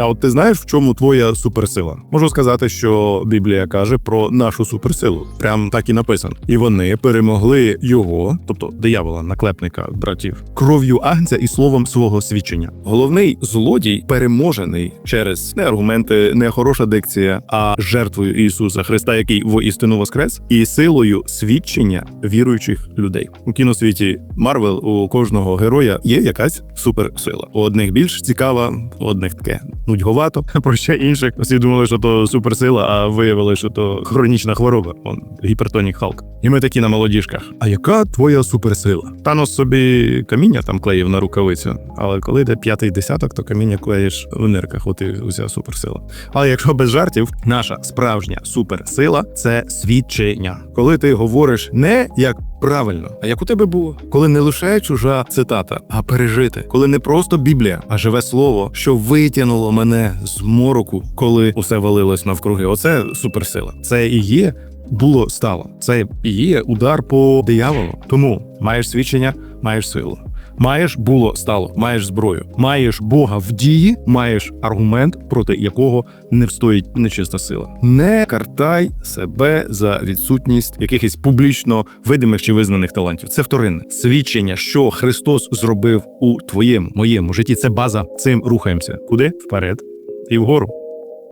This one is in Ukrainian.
А от ти знаєш, в чому твоя суперсила? Можу сказати, що Біблія каже про нашу суперсилу. Прям так і написано. І вони перемогли його, тобто диявола, наклепника братів, кров'ю агнця і словом свого свідчення. Головний злодій переможений через не аргументи, не хороша дикція, а жертвою Ісуса Христа, який воістину воскрес, і силою свідчення віруючих людей у кіносвіті Марвел. У кожного героя є якась суперсила. У одних більш цікава, у одних таке нудьговато. Про ще інших всі думали, що то суперсила, а виявили, що то хронічна хвороба. Он гіпертонік Халк. І ми такі на молодіжках. А яка твоя суперсила? Танос собі каміння там клеїв на рукавицю, але коли йде п'ятий десяток, то каміння клеїш в нирках. От і уся суперсила. Але якщо без жартів, наша справжня суперсила це свідчення. Коли ти говориш не як правильно, а як у тебе було, коли не лише чужа цитата, а пережити, коли не просто Біблія, а живе слово, що витягнуло мене з мороку, коли усе валилось навкруги. Оце суперсила. Це і є. Було стало. Це і є удар по дияволу. Тому маєш свідчення, маєш силу. Маєш було стало, маєш зброю, маєш Бога в дії, маєш аргумент, проти якого не встоїть нечиста сила. Не картай себе за відсутність якихось публічно видимих чи визнаних талантів. Це вторинне свідчення, що Христос зробив у твоєму моєму житті. Це база. Цим рухаємося. Куди? Вперед і вгору.